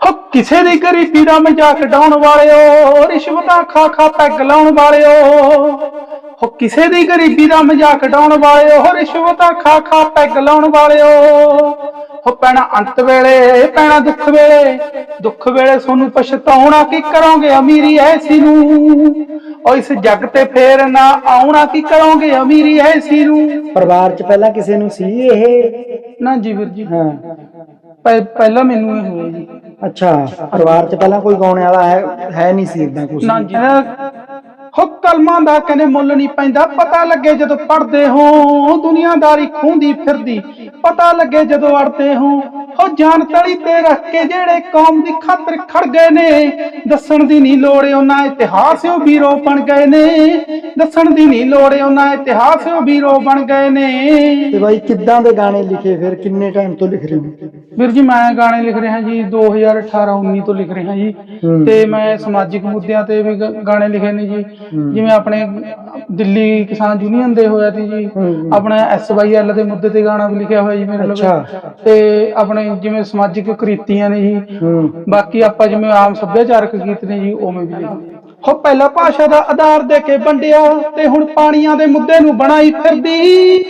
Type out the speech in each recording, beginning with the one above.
ਹੋ ਕਿਸੇ ਦੀ ਗਰੀਬੀ ਦਾ ਮਜ਼ਾਕ ਡਾਉਣ ਵਾਲਿਓ ਰਿਸ਼ਵਤਾਂ ਖਾ ਖਾ ਪੈਗ ਲਾਉਣ ਵਾਲਿਓ। ਹੋ ਕਿਸੇ ਦੀ ਗਰੀਬੀ ਦਾ ਮਜ਼ਾਕ ਡਾਉਣ ਵਾਲਿਓ ਰਿਸ਼ਵਤਾਂ ਖਾ ਖਾ ਪੈਗ ਲਾਉਣ ਵਾਲਿਓ। ਹੋ ਪੈਣਾ ਅੰਤ ਵੇਲੇ ਪੈਣਾ ਦੁੱਖ ਵੇਲੇ ਦੁੱਖ ਵੇਲੇ ਤੁਹਾਨੂੰ ਪਛਤਾਉਣਾ ਕੀ ਕਰੋਗੇ ਅਮੀਰੀ ਐਸੀ ਨੂੰ? ਓ ਇਸ ਜੱਗ ਤੇ ਫੇਰ ਨਾ ਆਉਣਾ ਕੀ ਕਰੋਗੇ ਅਮੀਰੀ ਐਸੀ ਨੂੰ? ਪਰਿਵਾਰ ਚ ਪਹਿਲਾਂ ਕਿਸੇ ਨੂੰ ਸੀ ਇਹ? ਨਾ ਜੀ ਵੀਰ ਜੀ। ਹਾਂ। ਪਹਿ- ਪਹਿਲਾਂ ਮੈਨੂੰ ਇਹ ਹੋਇਆ ਜੀ ਅੱਛਾ ਪਰਿਵਾਰ ਚ ਪਹਿਲਾਂ ਕੋਈ ਗਾਉਣ ਵਾਲਾ ਹੈ ਹੈ ਨਹੀਂ ਸੀ ਇਦਾਂ ਕੁਝ ਨਾ ਜੀ। ਹੋ? ਕਲਮਾਂ ਦਾ ਕਹਿੰਦੇ ਮੁੱਲ ਨਹੀਂ ਪੈਂਦਾ। ਪਤਾ ਲੱਗੇ ਜਦੋਂ ਪੜਦੇ ਹੋ ਦੁਨੀਆਦਾਰੀ ਖੂੰਦੀ ਫਿਰਦੀ। ਪਤਾ ਲੱਗੇ ਜਦੋਂ ਅੜਦੇ ਹੋ ਹੋ ਜਾਨ ਤਲੀ ਤੇ ਰੱਖ ਕੇ ਜਿਹੜੇ ਕੌਮ ਦੀ ਖਾਤਰ ਖੜ ਗਏ ਨੇ। ਦੱਸਣ ਦੀ ਨਹੀਂ ਲੋੜ ਉਹਨਾਂ ਇਤਿਹਾਸ ਉਹ ਵੀਰੋ ਬਣ ਗਏ ਨੇ। ਦੱਸਣ ਦੀ ਨਹੀਂ ਲੋੜ ਉਹਨਾਂ ਇਤਿਹਾਸ ਉਹ ਵੀਰੋ ਬਣ ਗਏ ਨੇ। ਤੇ ਬਾਈ ਕਿੱਦਾਂ ਦੇ ਗਾਣੇ ਲਿਖੇ ਫਿਰ ਕਿੰਨੇ ਟਾਈਮ ਤੋਂ ਲਿਖ ਰਹੇ ਹੋ? ਵੀਰ ਜੀ ਮੈਂ ਗਾਣੇ ਲਿਖ ਰਿਹਾ ਜੀ 2018 19 ਤੋਂ ਲਿਖ ਰਿਹਾ ਜੀ। ਤੇ ਮੈਂ ਸਮਾਜਿਕ ਮੁੱਦਿਆਂ ਤੇ ਵੀ ਗ- ਗਾਣੇ ਲਿਖੇ ਨੇ ਜੀ। ਜਿਵੇਂ ਆਪਣੇ ਦਿੱਲੀ ਕਿਸਾਨ ਯੂਨੀਅਨ ਦੇ ਹੋਇਆ ਸੀ ਜੀ। ਆਪਣੇ ਐਸਵਾਈਐਲ ਦੇ ਮੁੱਦੇ ਤੇ ਗਾਣਾ ਵੀ ਲਿਖਿਆ ਹੋਇਆ ਜੀ ਮੇਰੇ ਲਵੇ ਅੱਛਾ। ਤੇ ਆਪਣੇ ਜਿਵੇਂ ਸਮਾਜਿਕ ਕ੍ਰਿਤੀਆਂ ਨੇ ਜੀ। ਹੂੰ। ਬਾਕੀ ਆਪਾਂ ਜਿਵੇਂ ਆਮ ਸੱਭਿਆਚਾਰਕ ਗੀਤ ਨੇ ਜੀ ਉਵੇਂ ਵੀ ਲਿਖੇ ਹੋ ਪਹਿਲਾ ਭਾਸ਼ਾ ਦਾ ਆਧਾਰ ਦੇ ਕੇ ਵੰਡਿਆ ਤੇ ਹੁਣ ਪਾਣੀਆਂ ਦੇ ਮੁੱਦੇ ਨੂੰ ਬਣਾਈ ਫਿਰਦੀ।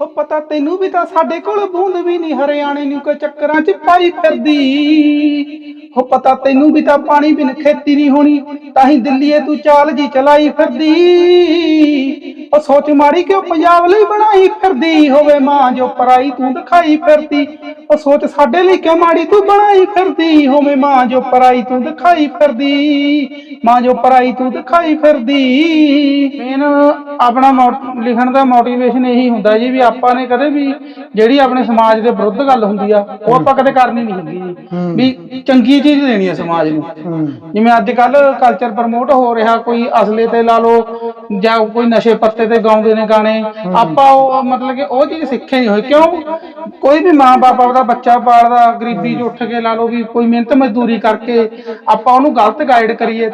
ਹੋ ਪਤਾ ਤੈਨੂੰ ਵੀ ਤਾਂ ਸਾਡੇ ਕੋਲ ਬੂੰਦ ਵੀ ਨਹੀਂ ਹਰਿਆਣੇ ਨੂੰ ਕੋਈ ਚੱਕਰਾਂ 'ਚ ਪਾਈ ਫਿਰਦੀ। ਹੋ ਪਤਾ ਤੈਨੂੰ ਵੀ ਤਾਂ ਪਾਣੀ ਬਿਨ ਖੇਤੀ ਨਹੀਂ ਹੋਣੀ, ਤਾਂ ਹੀ ਦਿੱਲੀਏ ਤੂੰ ਚਾਲ ਜੀ ਚਲਾਈ ਫਿਰਦੀ। ਉਹ ਸੋਚ ਮਾੜੀ ਕਿਉਂ ਪੰਜਾਬ ਲਈ ਬਣਾਈ ਫਿਰਦੀ ਹੋਵੇ ਮਾਂ ਜੋ ਪਰਾਈ ਤੂੰ ਦਿਖਾਈ ਫਿਰਦੀ। ਉਹ ਸੋਚ ਸਾਡੇ ਲਈ ਕਿਉਂ ਮਾੜੀ ਤੂੰ ਬਣਾਈ ਫਿਰਦੀ ਹੋਵੇ ਮਾਂ ਜੋ ਪਰਾਈ ਤੂੰ ਦਿਖਾਈ ਫਿਰਦੀ। ਮਾਂ ਜੋ ਪਰਾਈ ਤੂੰ ਦਿਖਾਈ ਫਿਰਦੀ। ਮੇਨ ਆਪਣਾ ਲਿਖਣ ਦਾ ਮੋਟੀਵੇਸ਼ਨ ਇਹੀ ਹੁੰਦਾ ਜੀ ਵੀ ਆਪਾਂ ਨੇ ਕਦੇ ਵੀ ਜਿਹੜੀ ਆਪਣੇ ਸਮਾਜ ਦੇ ਵਿਰੁੱਧ ਗੱਲ ਹੁੰਦੀ ਆ ਉਹ ਆਪਾਂ ਕਦੇ ਕਰਨੀ ਨਹੀਂ ਹੁੰਦੀ ਜੀ। ਵੀ ਚੰਗੀ ਚੀਜ਼ ਦੇਣੀ ਹੈ ਸਮਾਜ ਨੂੰ। ਜਿਵੇਂ ਅੱਜ ਕੱਲ ਕਲਚਰ ਪ੍ਰਮੋਟ ਹੋ ਰਿਹਾ ਕੋਈ ਅਸਲੇ ਤੇ ਲਾ ਲਓ ਜਾਂ ਕੋਈ ਨਸ਼ੇ ਪੱਤੇ ਤੇ ਗਾਉਂਦੇ ਨੇ ਗਾਣੇ, ਆਪਾਂ ਉਹ ਮਤਲਬ ਕਿ ਉਹ ਚੀਜ਼ ਸਿੱਖੇ ਨਹੀਂ ਹੋਈ। ਕਿਉਂ? ਕੋਈ ਵੀ ਮਾਂ-ਬਾਪ ਆਪਦਾ ਬੱਚਾ ਪਾਲਦਾ, ਗਰੀਬੀ 'ਚ ਉੱਠ ਕੇ ਲਾ ਲਓ ਵੀ ਕੋਈ ਮਿਹਨਤ ਮਜ਼ਦੂਰੀ ਕਰਕੇ ਆਪਾਂ ਉਹਨੂੰ ਗਲਤ ਗਾਈਡ ਕਰੀਏ